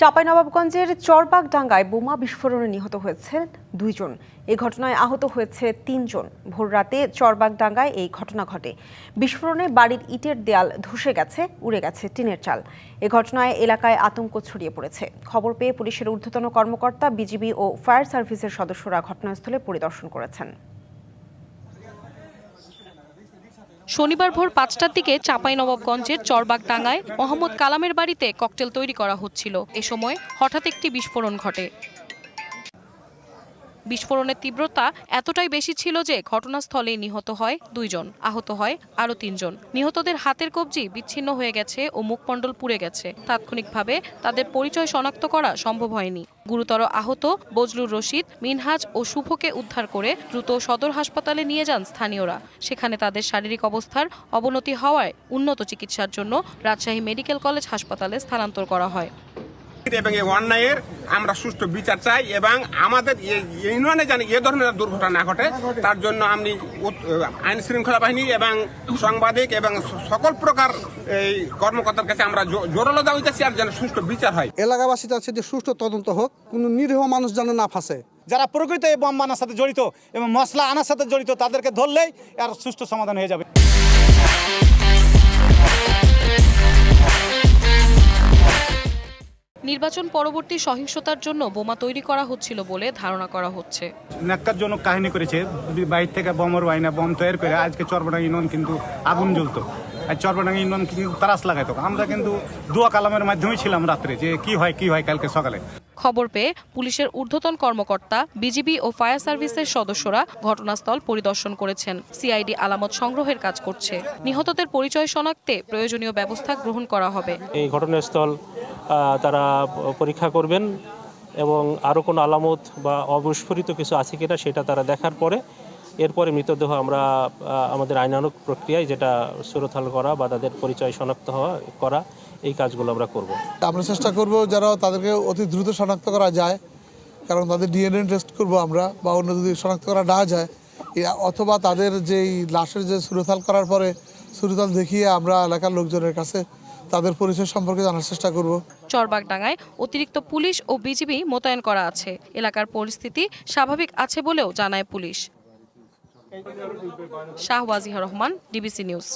চাঁপাইনবাবগঞ্জের চরবাগ ডাঙ্গায় বোমা বিস্ফোরণে নিহত হয়েছে দুইজন। এই ঘটনায় আহত হয়েছে তিনজন। ভোররাতে চরবাগ ডাঙ্গায় এই ঘটনা ঘটে। বিস্ফোরণে বাড়ির ইটের দেয়াল ধসে গেছে, উড়ে গেছে টিনের চাল। এ ঘটনায় এলাকায় আতঙ্ক ছড়িয়ে পড়েছে। খবর পেয়ে পুলিশের ঊর্ধ্বতন কর্মকর্তা, বিজিবি ও ফায়ার সার্ভিসের সদস্যরা ঘটনাস্থলে পরিদর্শন করেছেন। শনিবার ভোর পাঁচটার দিকে চাঁপাইনবাবগঞ্জের চরবাগডাঙ্গায় মোহাম্মদ কালামের বাড়িতে ককটেল তৈরি করা হচ্ছিল। এ সময় হঠাৎ একটি বিস্ফোরণ ঘটে। বিস্ফোরণের তীব্রতা এতটাই বেশি ছিল যে ঘটনাস্থলেই নিহত হয় দুইজন, আহত হয় আরও তিনজন। নিহতদের হাতের কবজি বিচ্ছিন্ন হয়ে গেছে ও মুখমণ্ডল পুড়ে গেছে। তাৎক্ষণিকভাবে তাদের পরিচয় শনাক্ত করা সম্ভব হয়নি। গুরুতর আহত বজলুর রশিদ, মিনহাজ ও শুভকে উদ্ধার করে দ্রুত সদর হাসপাতালে নিয়ে যান স্থানীয়রা। সেখানে তাদের শারীরিক অবস্থার অবনতি হওয়ায় উন্নত চিকিৎসার জন্য রাজশাহী মেডিকেল কলেজ হাসপাতালে স্থানান্তর করা হয়। এবং এই অন্যায়ের আমরা সুষ্ঠু বিচার চাই এবং আমাদের ইউনিয়নে যেন এ ধরনের দুর্ঘটনা না ঘটে, তার জন্য আমি আইন শৃঙ্খলা বাহিনী এবং সাংবাদিক এবং সকল প্রকার এই কর্মকর্তার কাছে আমরা জোরালো দাবি চাচ্ছি আর যেন সুষ্ঠু বিচার হয়। এলাকাবাসী চাচ্ছে যে সুষ্ঠু তদন্ত হোক, কোনো নিরীহ মানুষ যেন না ফাঁসে। যারা প্রকৃত এই বম বানার সাথে জড়িত এবং মশলা আনার সাথে জড়িত তাদেরকে ধরলেই আর সুষ্ঠু সমাধান হয়ে যাবে। নির্বাচন পরবর্তী সহিংসতার জন্য বোমা তৈরি করা হচ্ছিল বলে ধারণা করা হচ্ছে। ন্যাক্কারজনক কাহিনী করেছে। বাইর থেকে বমর বাইনা বম তৈরি করে আজকে চরবডাঙ্গা ইউনিয়ন কিন্তু আগুন জ্বলতো। আর চরবডাঙ্গা ইউনিয়ন কিন্তু তারাস লাগাইতো। আমরা কিন্তু দুয়া কালামের মাধ্যমে ছিলাম রাত্রে যে কি হয় কি হয় কালকে সকালে। খবর পেয়ে পুলিশের ঊর্ধ্বতন কর্মকর্তা বিজিবি ও ফায়ার সার্ভিসের সদস্যরা ঘটনাস্থল পরিদর্শন করেছেন। সিআইডি আলামত সংগ্রহের কাজ করছে। নিহতদের পরিচয় শনাক্তে প্রয়োজনীয় ব্যবস্থা গ্রহণ করা হবে। এই ঘটনাস্থল তারা পরীক্ষা করবেন এবং আরও কোনো আলামত বা অবিস্ফোরিত কিছু আছে কিনা সেটা তারা দেখার পরে এরপরে মৃতদেহ আমরা আমাদের আইনানুক প্রক্রিয়ায় যেটা সুরথাল করা বা তাদের পরিচয় শনাক্ত হওয়া, করা, এই কাজগুলো আমরা করব। আমরা চেষ্টা করব যারা তাদেরকে অতি দ্রুত শনাক্ত করা যায়, কারণ তাদের ডিএনএ টেস্ট করব আমরা বা অন্য যদি শনাক্ত করা না যায় অথবা তাদের যেই লাশের যে সুরতাল করার পরে সুরতাল দেখিয়ে আমরা এলাকার লোকজনের কাছে তাদের পরিচয় সম্পর্কে জানার চেষ্টা করব। চরবাগডাঙ্গায় অতিরিক্ত পুলিশ ও বিজিবি মোতায়েন করা আছে। এলাকার পরিস্থিতি স্বাভাবিক আছে বলেও জানায় police. Shahwajiha Rahman, DBC news.